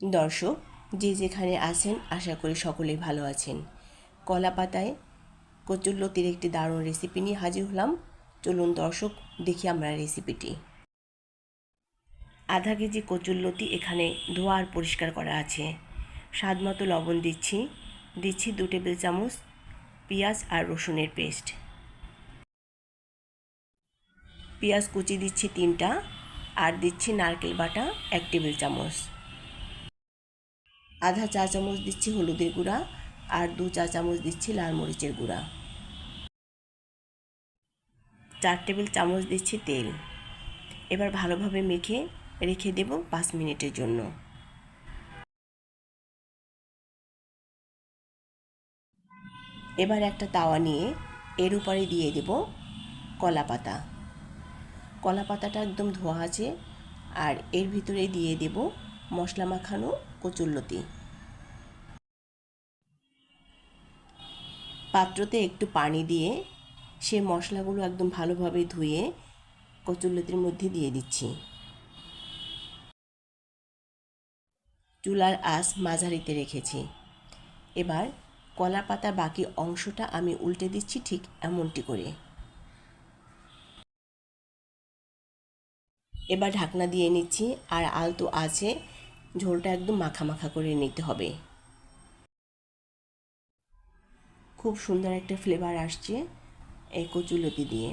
দর্শক, যে যেখানে আছেন, আশা করি সকলেই ভালো আছেন। কলা পাতায় কচুরলতির একটি দারুণ রেসিপি নিয়ে হাজির হলাম। চলুন দর্শক, দেখি আমরা রেসিপিটি আধা কেজি কচুরলতি এখানে ধোয়া আর পরিষ্কার করা আছে। স্বাদ মতো লবণ দিচ্ছি। দিচ্ছি দু টেবিল চামচ পেঁয়াজ আর রসুনের পেস্ট। পেঁয়াজ কুচি দিচ্ছি তিনটা আর দিচ্ছি নারকেল বাটা এক টেবিল চামচ। আধা চা চামচ দিচ্ছি হলুদের গুঁড়া আর দু চা চামচ দিচ্ছি লাল মরিচের গুঁড়া। চার টেবিল চামচ দিচ্ছি তেল। এবার ভালোভাবে মেখে রেখে দেব পাঁচ মিনিটের জন্য। এবার একটা তাওয়া নিয়ে এর উপরে দিয়ে দেব কলা পাতা। কলা পাতাটা একদম ধোয়া আছে আর এর ভিতরে দিয়ে দেব মশলা মাখানো কচুরলতি। পাত্রতে একটু পানি দিয়ে সে মশলাগুলো একদম ভালোভাবে ধুয়ে কচুরলতির মধ্যে দিয়ে দিচ্ছি। চুলার আঁচ মাঝারিতে রেখেছি। এবার কলা পাতার বাকি অংশটা আমি উল্টে দিচ্ছি ঠিক এমনটি করে। এবার ঢাকনা দিয়ে নিচ্ছি আর আলতো আছে ঝোলটা একদম মাখা মাখা করে নিতে হবে। খুব সুন্দর একটা ফ্লেভার আসছে এই কচুলতি দিয়ে।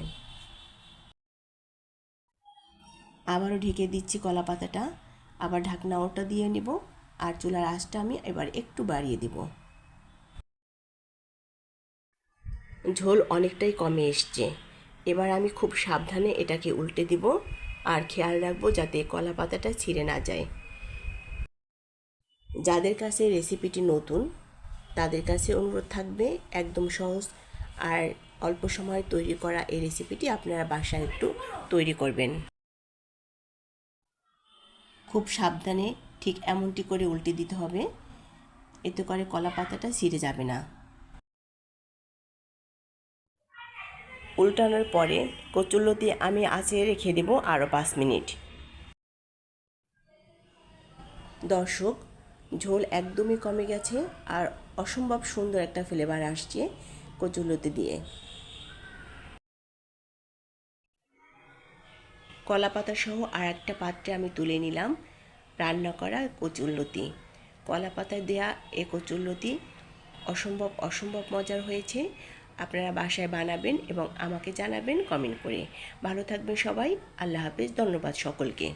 আবারও ঢেকে দিচ্ছি কলা পাতাটা, আবার ঢাকনা ওটা দিয়ে নেব, আর চুলার আঁচটা আমি এবার একটু বাড়িয়ে দেব। ঝোল অনেকটাই কমে এসছে। এবার আমি খুব সাবধানে এটাকে উল্টে দিব, আর খেয়াল রাখব যাতে কলা পাতাটা ছিঁড়ে না যায়। যাদের কাছে রেসিপিটি নতুন, তাদের কাছে অনুরোধ থাকবে একদম সহজ আর অল্প সময়ে তৈরি করা এই রেসিপিটি আপনারা বাসায় একটু তৈরি করবেন। খুব সাবধানে ঠিক এমনটি করে উল্টে দিতে হবে, এতে করে কলা পাতাটা ছিঁড়ে যাবে না। উল্টানোর পরে কচুল্লতি আমি আঁচে রেখে দেব আরও পাঁচ মিনিট। দর্শক ঝোল একদমই কমে গেছে আর অসম্ভব সুন্দর একটা ফ্লেভার আসছে কচুল্লতি দিয়ে। কলা পাতা সহ আর একটা পাত্রে আমি তুলে নিলাম রান্না করা কচুল্লতি কলা পাতায় দেয়া এ কচুল্লতি অসম্ভব অসম্ভব মজার হয়েছে। আপনারা বাসায় বানাবেন এবং আমাকে জানাবেন কমেন্ট করে। ভালো থাকবেন সবাই, আল্লাহ হাফেজ, ধন্যবাদ সকলকে।